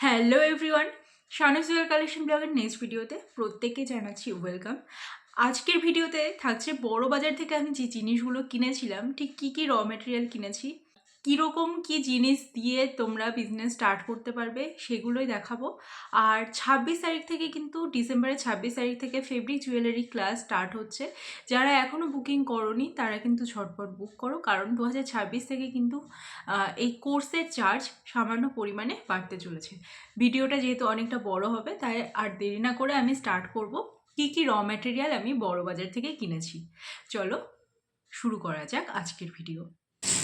Hello everyone শানুসুয়াল collection ব্লগের next ভিডিওতে প্রত্যেককে জানাচ্ছি ওয়েলকাম আজকের ভিডিওতে থাকছে বড় বাজার থেকে আমি যে জিনিসগুলো কিনেছিলাম, ঠিক কী কী র মেটেরিয়াল কিনেছি কীরকম কী জিনিস দিয়ে তোমরা বিজনেস স্টার্ট করতে পারবে সেগুলোই দেখাবো। আর ছাব্বিশ তারিখ থেকে কিন্তু ডিসেম্বরের ছাব্বিশ তারিখ থেকে ফেব্রিক জুয়েলারি ক্লাস স্টার্ট হচ্ছে। যারা এখনও বুকিং করনি, তারা কিন্তু ঝটপট বুক করো। কারণ দু হাজার ছাব্বিশ থেকে কিন্তু এই কোর্সের চার্জ সামান্য পরিমাণে বাড়তে চলেছে। ভিডিওটা যেহেতু অনেকটা বড় হবে, তাই আর দেরি না করে আমি স্টার্ট করব। কী কী র ম্যাটেরিয়াল আমি বড় বাজার থেকে কিনেছি? চলো শুরু করা যাক আজকের ভিডিও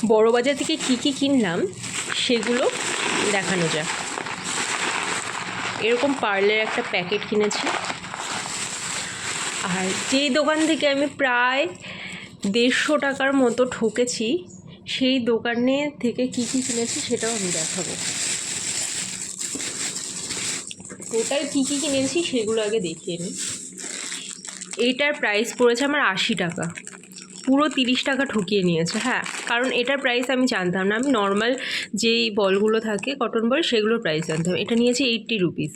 বড় বাজার থেকে কি কি কিনলাম, সেগুলো দেখানো যাক। এরকম পার্লের একটা প্যাকেট কিনেছি। আর যেই দোকান থেকে আমি প্রায় দেড়শো টাকার মতো ঠকেছি, সেই দোকানে থেকে কি কি কিনেছি সেটাও আমি দেখাবো। টোটাল কী কী কিনেছি সেগুলো আগে দেখিয়ে নিই। এইটার প্রাইস পড়েছে আমার আশি টাকা। পুরো তিরিশ টাকা ঠকিয়ে নিয়েছে হ্যাঁ। কারণ এটার প্রাইস আমি জানতাম না। আমি নর্মাল যেই বলগুলো থাকে কটন বল সেগুলোর প্রাইস জানতাম। এটা নিয়েছে এইট্টি রুপিস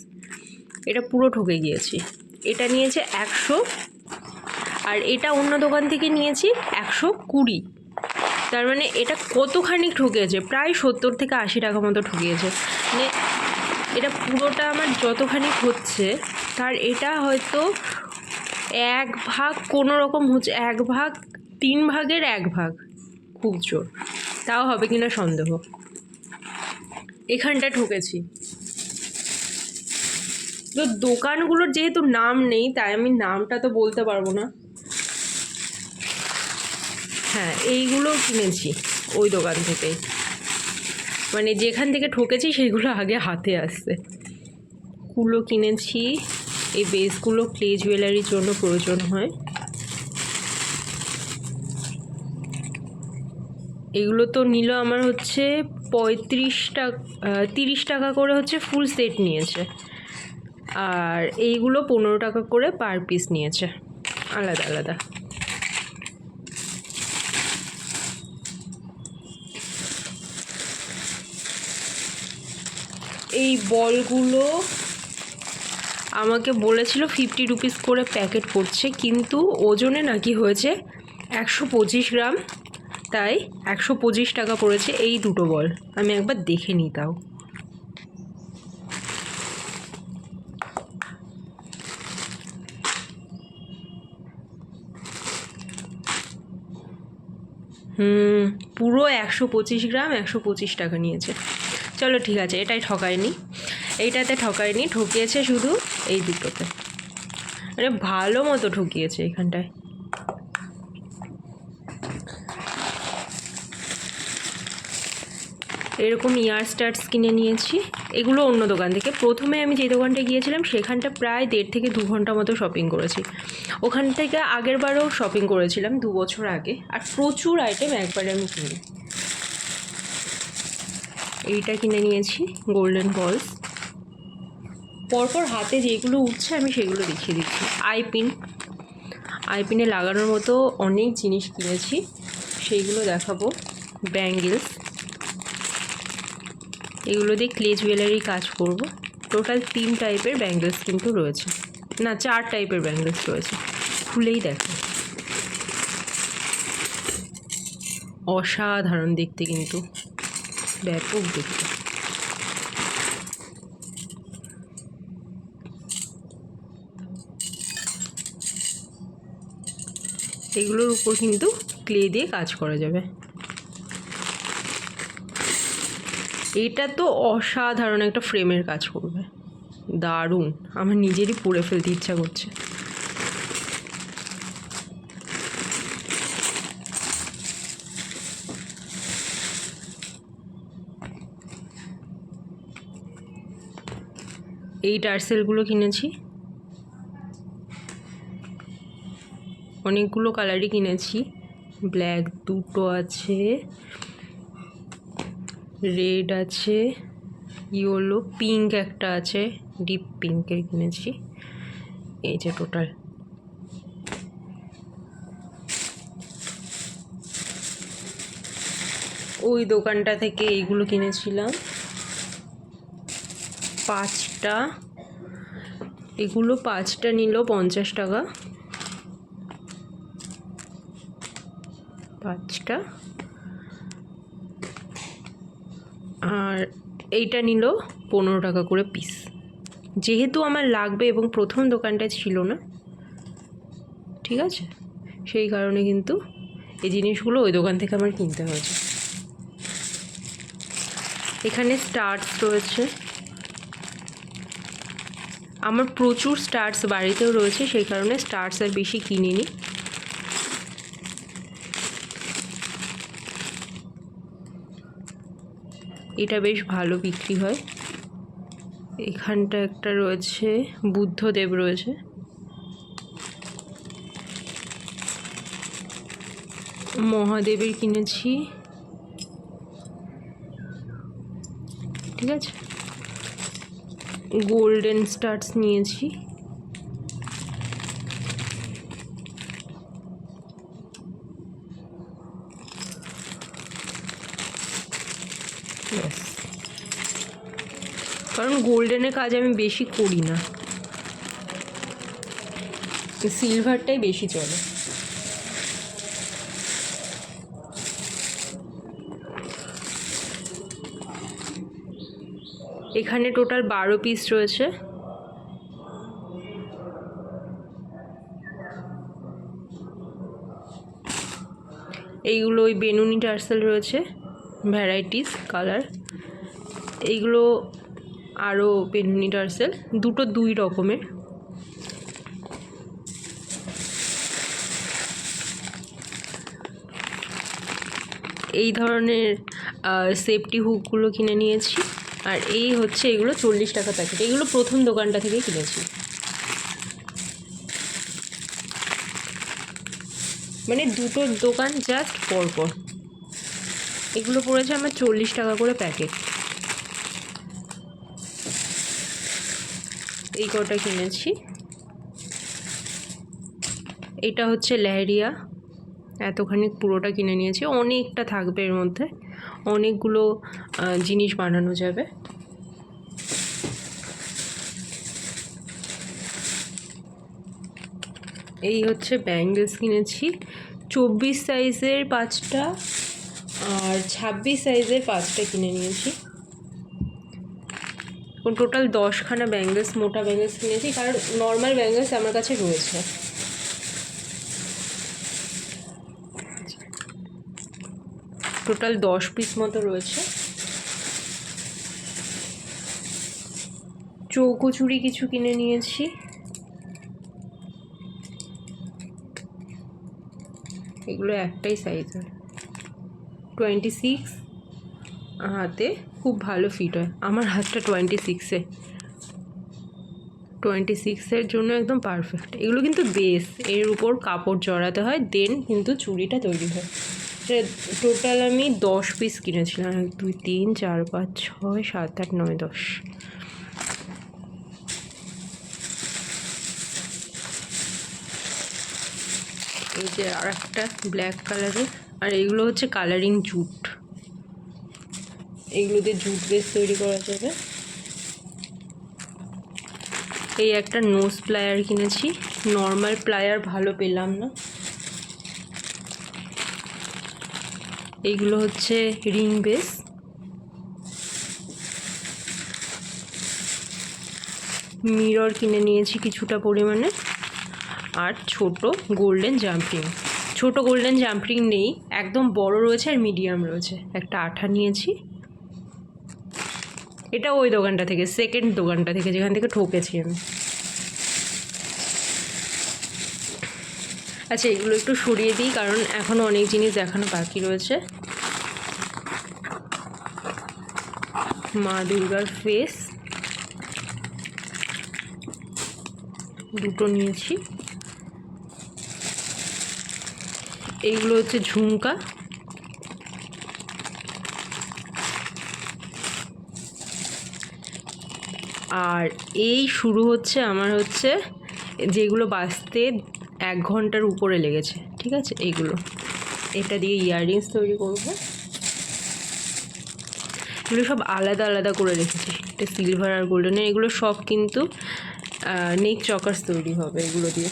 এটা পুরো ঠকে গিয়েছি। এটা নিয়েছে একশো আর এটা অন্য দোকান থেকে নিয়েছি একশো কুড়ি। তার মানে এটা কতখানি ঠকিয়েছে? প্রায় সত্তর থেকে আশি টাকা মতো ঠকিয়েছে। মানে এটা পুরোটা আমার যতখানি হচ্ছে, তার এটা হয়তো এক ভাগ, কোনো রকম হচ্ছে, এক ভাগ তিন ভাগের এক ভাগ। খুব জোর। তাও হবে কিনা সন্দেহ। এখানটা ঠকেছি। তো দোকানগুলোর যেহেতু নাম নেই, তাই আমি নামটা তো বলতে পারব না। হ্যাঁ এইগুলো কিনেছি ওই দোকান থেকেই। মানে যেখান থেকে ঠকেছি সেগুলো আগে হাতে আসছে। কুলো কিনেছি। এই বেসগুলো ক্লে জুয়েলারির জন্য প্রয়োজন হয়। এগুলো তো নিল আমার হচ্ছে পঁয়ত্রিশ টাকা তিরিশ টাকা করে হচ্ছে ফুল সেট নিয়েছে। আর এইগুলো পনেরো টাকা করে পার পিস নিয়েছে। আলাদা আলাদা। এই বলগুলো আমাকে বলেছিল ফিফটি রুপিস করে প্যাকেট পড়ছে, কিন্তু ওজনে নাকি হয়েছে একশো পঁচিশ গ্রাম। তাই একশো পঁচিশ টাকা পড়েছে এই দুটো বল। আমি একবার দেখে নিই তাও। হুম, পুরো একশো পঁচিশ গ্রাম একশো পঁচিশ টাকা নিয়েছে। চলো ঠিক আছে, এটাই ঠকায়নি এইটাতে ঠকায়নি ঠকিয়েছে শুধু এই দুটোতে। মানে ভালো মতো ঠকিয়েছে এখানটায়। এরকম ইয়ার স্টার্টস কিনে নিয়েছি। এগুলো অন্য দোকান থেকে। প্রথমে আমি যে দোকানটা গিয়েছিলাম, সেখানটা প্রায় দেড় থেকে দু ঘণ্টা মতো শপিং করেছি। ওখান থেকে আগের বারও শপিং করেছিলাম দু বছর আগে। আর প্রচুর আইটেম একবারে আমি কিনি। এইটা কিনে নিয়েছি গোল্ডেন বলস পরপর হাতে যেগুলো উঠছে, আমি সেগুলো দেখিয়ে দিচ্ছি। আইপিন আইপিনে লাগানোর মতো অনেক জিনিস কিনেছি। সেইগুলো দেখাবো। ব্যাঙ্গেলস এগুলো দিয়ে ক্লে জুয়েলারি কাজ করব। টোটাল তিন টাইপের ব্যাঙ্গেলস কিন্তু রয়েছে। না, চার টাইপের ব্যাঙ্গেলস রয়েছে। খুলেই দেখো। অসাধারণ দেখতে কিন্তু। ব্যাপক দেখতে। এগুলোর উপর কিন্তু ক্লে দিয়ে কাজ করা যাবে। এটা তো অসাধারণ একটা ফ্রেমের কাজ করবে। দারুণ। আমার নিজেরই পরে ফেলতে ইচ্ছা করছে। এই টার্সেলগুলো কিনেছি। অনেকগুলো কালারই কিনেছি। ব্ল্যাক দুটো আছে। রেড আছে ইয়েলো পিঙ্ক একটা আছে ডিপ পিঙ্কের কিনেছি। এই যে টোটাল ওই দোকানটা থেকে এইগুলো কিনেছিলাম। পাঁচটা, এগুলো পাঁচটা নিল পঞ্চাশ টাকা। পাঁচটা। আর এইটা নিল পনেরো টাকা করে পিস যেহেতু আমার লাগবে এবং প্রথম দোকানটা ছিল না, ঠিক আছে? সেই কারণে কিন্তু এই জিনিসগুলো ওই দোকান থেকে আমার কিনতে হয়েছে। এখানে স্টার্টস রয়েছে। আমার প্রচুর স্টার্টস বাড়িতেও রয়েছে, সেই কারণে স্টার্টস আর বেশি কিনিনি। এটা বেশ ভালো বিক্রি হয়। এখানটা একটা রয়েছে, বুদ্ধদেব রয়েছে। মহাদেবের কিনেছি। ঠিক আছে? গোল্ডেন স্টার্টস নিয়েছি। কারণ গোল্ডেনের কাজ আমি বেশি করি না। সিলভারটাই বেশি চলে। এখানে টোটাল বারো পিস রয়েছে। এইগুলো ওই বেনুনি টার্সেল রয়েছে ভ্যারাইটিস কালার এইগুলো আরও বেনুনি টার্সেল দুটো দুই রকমের। এই ধরনের সেফটি হুকগুলো কিনে নিয়েছি। আর এই হচ্ছে এগুলো চল্লিশ টাকা প্যাকেট এগুলো প্রথম দোকানটা থেকে কিনেছি। মানে দুটো দোকান জাস্ট পরপর। এগুলো পড়েছে আমার চল্লিশ টাকা করে প্যাকেট এই কটা কিনেছি। এটা হচ্ছে ল্যারিয়া। এতখানি পুরোটা কিনে নিয়েছি। অনেকটা থাকবে এর মধ্যে। অনেকগুলো জিনিস বানানো যাবে। এই হচ্ছে ব্যাঙ্গেলস কিনেছি। চব্বিশ সাইজের পাঁচটা আর ছাব্বিশ সাইজের পাঁচটা কিনে নিয়েছি। টোটাল দশখানা ব্যাঙ্গেলস, মোটা ব্যাঙ্গেলস কিনেছি, কারণ নর্মাল ব্যাঙ্গেলস আমার কাছে রয়েছে। টোটাল দশ পিস মতো রয়েছে। চৌকোচুরি কিছু কিনে নিয়েছি। এগুলো একটাই সাইজ টোয়েন্টি সিক্স হাতে খুব ভালো ফিট হয়। আমার হাতটা টোয়েন্টি সিক্সে টোয়েন্টি সিক্সের জন্য একদম পারফেক্ট এগুলো কিন্তু বেস এর উপর কাপড় জড়াতে হয় দেন কিন্তু চুড়িটা তৈরি হয়। টোটাল আমি দশ পিস কিনেছিলাম। এক, দুই, তিন, চার, পাঁচ, ছয়, সাত, আট, নয়, দশ। এই যে আর একটা ব্ল্যাক কালারের আর এগুলো হচ্ছে কালারিং জুট এগুলো দিয়ে জুট বেস তৈরি করা যাবে। এই একটা নোজ প্লায়ার কিনেছি। নর্মাল প্লায়ার ভালো পেলাম না। এইগুলো হচ্ছে রিং বেস মিরর কিনে নিয়েছি কিছুটা পরিমাণে। আর ছোট গোল্ডেন জাম্পিং ছোট গোল্ডেন জাম্পিং নেই, একদম বড় রয়েছে আর মিডিয়াম রয়েছে। একটা আঠা নিয়েছি। এটা ওই দোকানটা থেকে সেকেন্ড দোকানটা থেকে, যেখান থেকে ঠকেছি আমি। আচ্ছা এগুলো একটু সরিয়ে দিই, কারণ এখনও অনেক জিনিস দেখানো বাকি রয়েছে। মা দুর্গার ফেস দুটো নিয়েছি। এইগুলো হচ্ছে ঝুমকা। আর এই শুরু হচ্ছে আমার হচ্ছে যেগুলো বাঁচতে এক ঘণ্টার উপরে লেগেছে, ঠিক আছে? এইগুলো এটা দিয়ে ইয়াররিংস তৈরি করব। এগুলো সব আলাদা আলাদা করে রেখেছি। এটা সিলভার আর গোল্ডেনের। এগুলো সব কিন্তু নেক চকার্স তৈরি হবে এগুলো দিয়ে।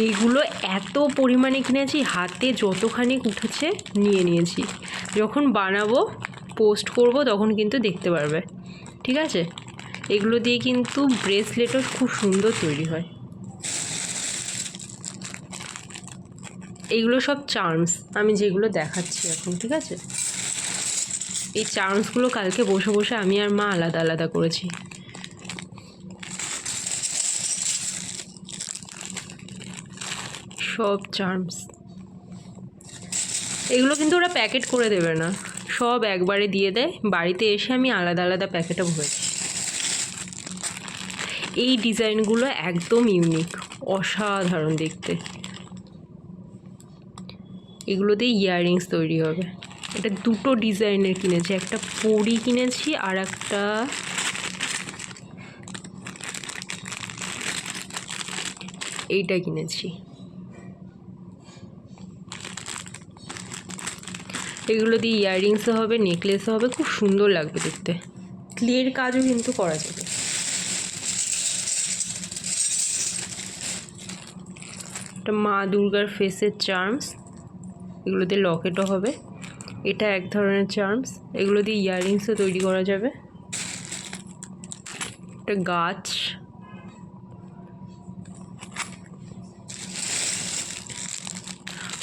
এইগুলো এত পরিমাণে কিনেছি, হাতে যতখানি উঠেছে নিয়ে নিয়েছি। যখন বানাবো, পোস্ট করব, তখন কিন্তু দেখতে পারবে। ঠিক আছে? এগুলো দিয়ে কিন্তু ব্রেসলেটও খুব সুন্দর তৈরি হয়। এইগুলো সব চার্মস, আমি যেগুলো দেখাচ্ছি এখন, ঠিক আছে? এই চার্মসগুলো কালকে বসে বসে আমি আর মা আলাদা আলাদা করেছি। সব চার্মস। এগুলো কিন্তু ওরা প্যাকেট করে দেবে না। সব একবারে দিয়ে দেয়। বাড়িতে এসে আমি আলাদা আলাদা প্যাকেটে ভরেছি এই ডিজাইনগুলো একদম ইউনিক অসাধারণ দেখতে। এগুলো দিয়ে ইয়াররিংস তৈরি হবে। এটা দুটো ডিজাইনের কিনেছি, একটা পরি কিনেছি আর একটা এইটা কিনেছি। এগুলো দিয়ে ইয়াররিংসও হবে নেকলেসও হবে খুব সুন্দর লাগবে দেখতে। ক্লিয়ের কাজও কিন্তু করা যাবে। এটা মা দুর্গার ফেসের চার্মস এগুলো দিয়ে লকেটও হবে। এটা এক ধরনের চার্মস এগুলো দিয়ে ইয়াররিংসও তৈরি করা যাবে। একটা গাছ।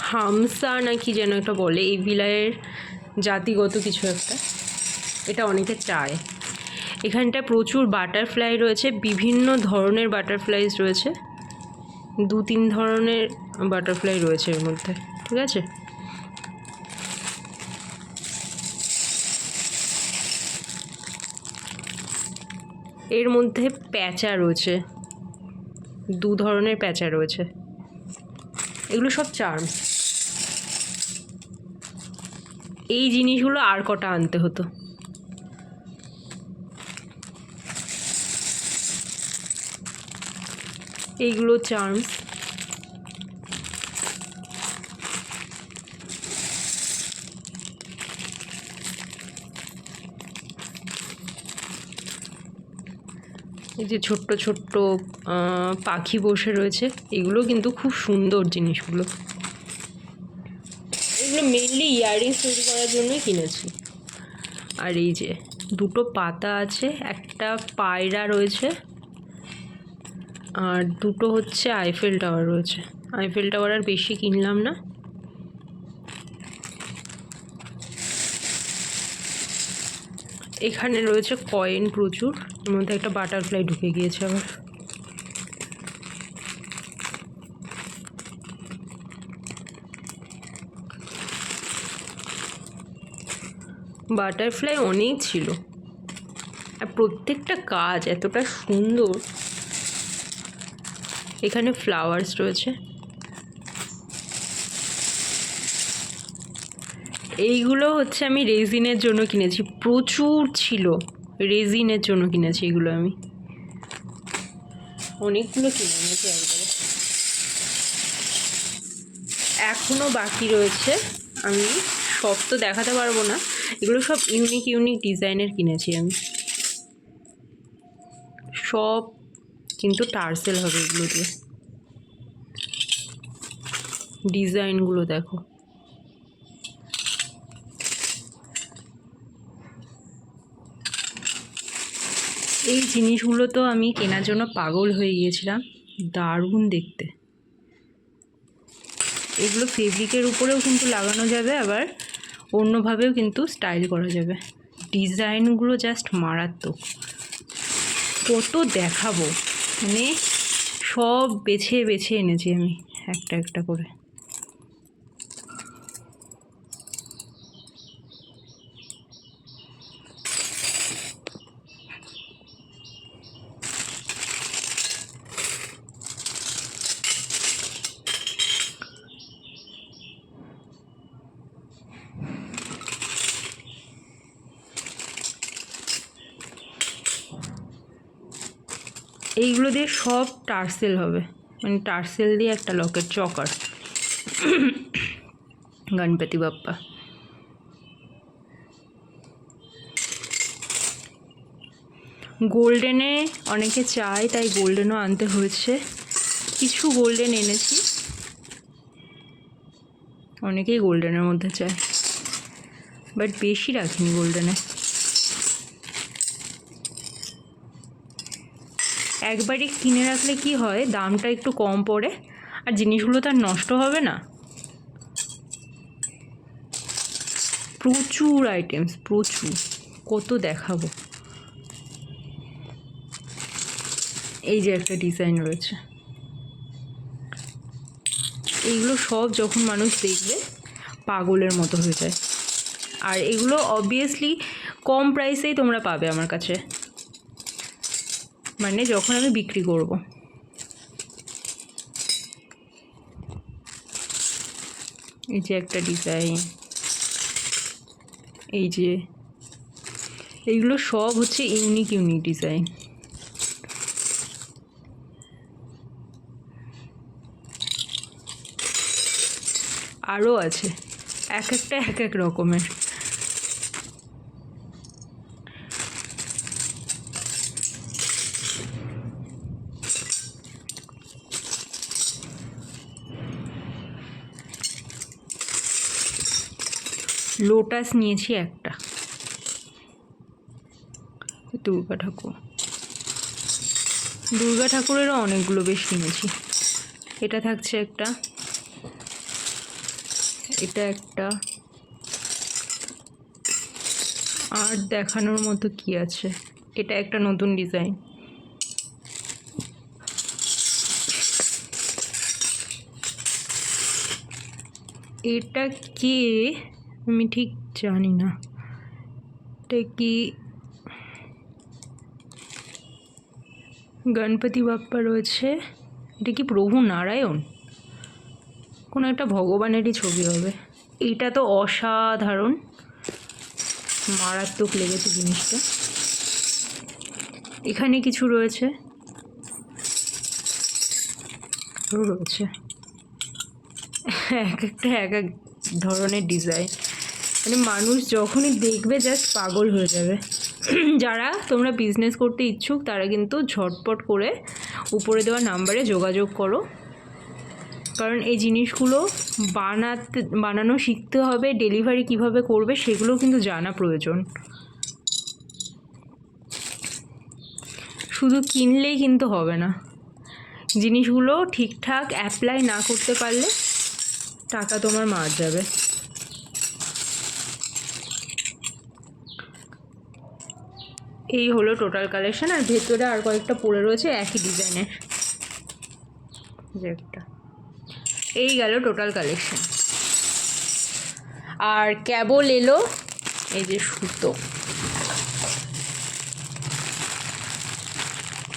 হামসা নাকি যেন একটা বলে, এই বিলায়ের জাতিগত কিছু একটা। এটা অনেকে চায়। এখানটা প্রচুর বাটারফ্লাই রয়েছে, বিভিন্ন ধরনের বাটারফ্লাইজ রয়েছে। দু তিন ধরনের বাটারফ্লাই রয়েছে এর মধ্যে, ঠিক আছে? এর মধ্যে প্যাঁচা রয়েছে। দু ধরনের প্যাঁচা রয়েছে। এগুলো সব চার্মস এই জিনিসগুলো আর কটা আনতে হতো? এইগুলো চার্মস এই যে ছোট্ট ছোট্ট পাখি বসে রয়েছে, এগুলো কিন্তু খুব সুন্দর জিনিসগুলো। এগুলো মেনলি ইয়াররিংস তৈরি করার জন্যই কিনেছি। আর এই যে, দুটো পাতা আছে, একটা পায়রা রয়েছে, আর দুটো হচ্ছে আইফেল টাওয়ার রয়েছে। আইফেল টাওয়ার আর বেশি কিনলাম না। এখানে রয়েছে কয়েন প্রচুর, এর মধ্যে একটা বাটারফ্লাই ঢুকে গিয়েছে আবার। বাটারফ্লাই অনেক ছিল। আর প্রত্যেকটা কাজ এতটা সুন্দর। এখানে ফ্লাওয়ার্স রয়েছে। এইগুলো হচ্ছে আমি রেজিনের জন্য কিনেছি। প্রচুর ছিল। রেজিনের জন্য কিনেছি এগুলো আমি। অনেকগুলো কিনে নিয়েছি একবারে। এখনও বাকি রয়েছে। আমি সব তো দেখাতে পারব না। এগুলো সব ইউনিক ইউনিক ডিজাইনের কিনেছি আমি। সব কিন্তু টার্সেল হবে এগুলো দিয়ে। ডিজাইনগুলো দেখো। এই জিনিসগুলো তো আমি কেনার জন্য পাগল হয়ে গিয়েছিলাম। দারুণ দেখতে। এগুলো ফেব্রিকের উপরেও কিন্তু লাগানো যাবে আবার অন্যভাবেও কিন্তু স্টাইল করা যাবে। ডিজাইনগুলো জাস্ট মারাত্মক। কত দেখাবো? মানে সব বেছে বেছে এনেছি আমি, একটা একটা করে। এইগুলো দিয়ে সব টার্সেল হবে। মানে টার্সেল দিয়ে একটা লকের চকার। গণপতি বাপ্পা। গোল্ডেনে অনেকে চায়, তাই গোল্ডেনও আনতে হয়েছে। কিছু গোল্ডেন এনেছি। অনেকেই গোল্ডেনের মধ্যে চায়। বাট বেশি রাখিনি গোল্ডেনে। একবারই কিনে রাখলে কি হয়? দামটা একটু কম পড়ে। আর জিনিসগুলো তার নষ্ট হবে না। প্রচুর আইটেমস প্রচুর। কত দেখাবো? এই যে একটা ডিজাইন রয়েছে। এইগুলো সব যখন মানুষ দেখবে, পাগলের মতো হয়ে যায়। আর এগুলো অবভিয়াসলি কম প্রাইসেই তোমরা পাবে আমার কাছে। মানে যখন আমি বিক্রি করব। এই যে একটা ডিজাইন এই যে এইগুলো সব হচ্ছে ইউনিক ইউনিক ডিজাইন আরও আছে। এক একটা এক এক রকমের। লোটাস নিয়েছি একটা। দুর্গা ঠাকুর। দুর্গা ঠাকুরেরও অনেকগুলো বেশ কিনেছি। এটা থাকছে একটা। এটা একটা। আর দেখানোর মতো কি আছে? এটা একটা নতুন ডিজাইন। এটা কে আমি ঠিক জানি না। এটা কি গণপতি বাপ্পা রয়েছে? এটা কি প্রভু নারায়ণ? কোনো একটা ভগবানেরই ছবি হবে। এটা তো অসাধারণ। মারাত্মক লেগেছে জিনিসটা। এখানে কিছু রয়েছে। রয়েছে। এক একটা এক এক ধরনের ডিজাইন। মানে মানুষ যখনই দেখবে জাস্ট পাগল হয়ে যাবে। যারা তোমরা বিজনেস করতে ইচ্ছুক, তারা কিন্তু ঝটপট করে উপরে দেওয়া নাম্বারে যোগাযোগ করো। কারণ এই জিনিসগুলো বানাতে, বানানো শিখতে হবে ডেলিভারি কীভাবে করবে সেগুলো কিন্তু জানা প্রয়োজন। শুধু কিনলেই কিন্তু হবে না। জিনিসগুলো ঠিকঠাক অ্যাপ্লাই না করতে পারলে টাকা তোমার মার যাবে। এই হলো টোটাল কালেকশন আর ভেতরে আর কয়েকটা পড়ে রয়েছে একই ডিজাইনের যে একটা। এই গেল টোটাল কালেকশন আর কেবল এলো এই যে সুতো।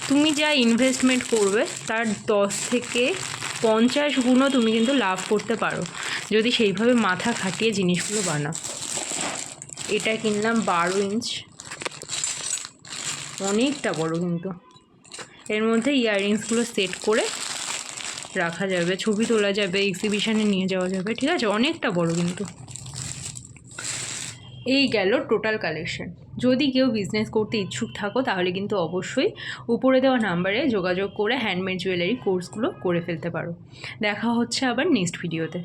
তুমি যা ইনভেস্টমেন্ট করবে, তার দশ থেকে পঞ্চাশ গুণও তুমি কিন্তু লাভ করতে পারো। যদি সেইভাবে মাথা খাটিয়ে জিনিসগুলো বানাও। এটা কিনলাম বারো ইঞ্চ অনেকটা বড় কিন্তু। এর মধ্যে ইয়াররিংসগুলো সেট করে রাখা যাবে, ছবি তোলা যাবে এক্সিবিশনে নিয়ে যাওয়া যাবে, ঠিক আছে? অনেকটা বড় কিন্তু। এই গেল টোটাল কালেকশন যদি কেউ বিজনেস করতে ইচ্ছুক থাকো, তাহলে কিন্তু অবশ্যই উপরে দেওয়া নাম্বারে যোগাযোগ করে হ্যান্ডমেড জুয়েলারি কোর্সগুলো করে ফেলতে পারো। দেখা হচ্ছে আবার নেক্সট ভিডিওতে